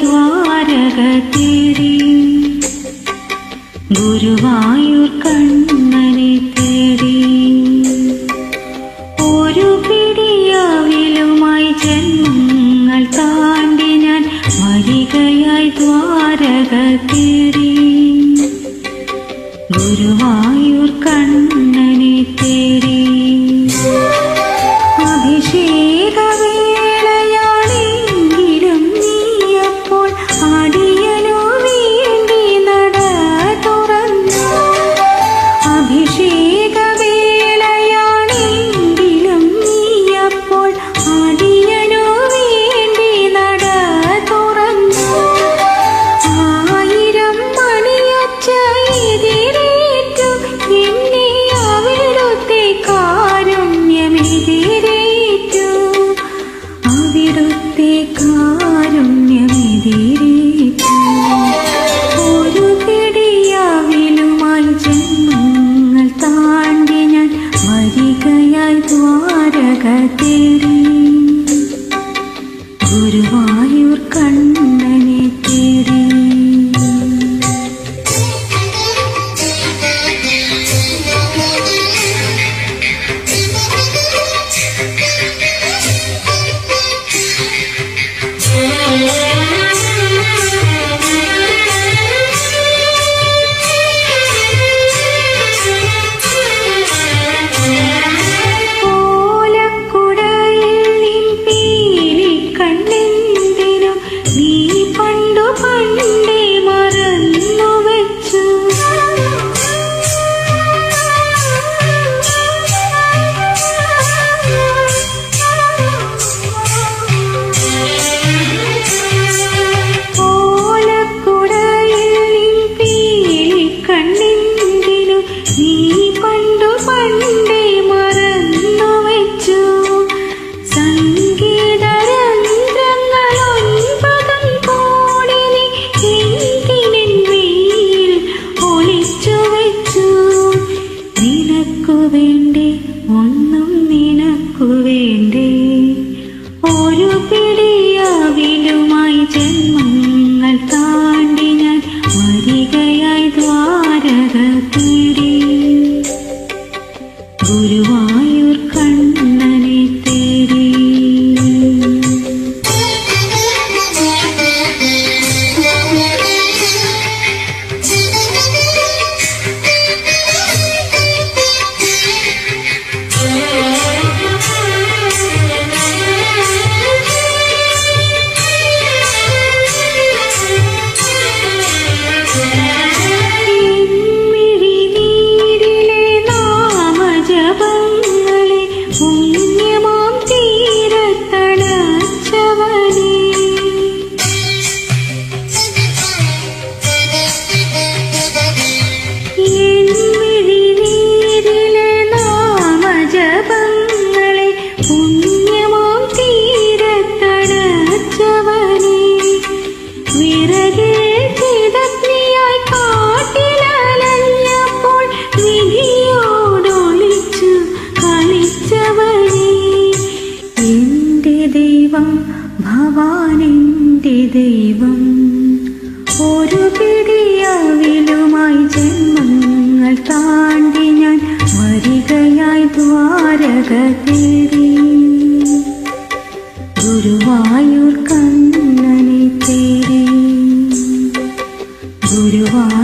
ദ്വാരക തേരി ഗുരുവായൂർ കണ്ണനെ തേരി ഒരു പിടിയാവിലുമായി ജന്മങ്ങൾ താണ്ടി ഞാൻ വരികയായി ദ്വാരക തേരി ദൈവം ഭവാനെന്റെ ദൈവം. ഒരു പിടിയാവിലുമായി ജന്മങ്ങൾ താണ്ടി ഞാൻ വരികയായി ദ്വാരക തേടി. ഗുരുവായൂർ കണ്ണനെ തേടി. ഗുരുവായൂർ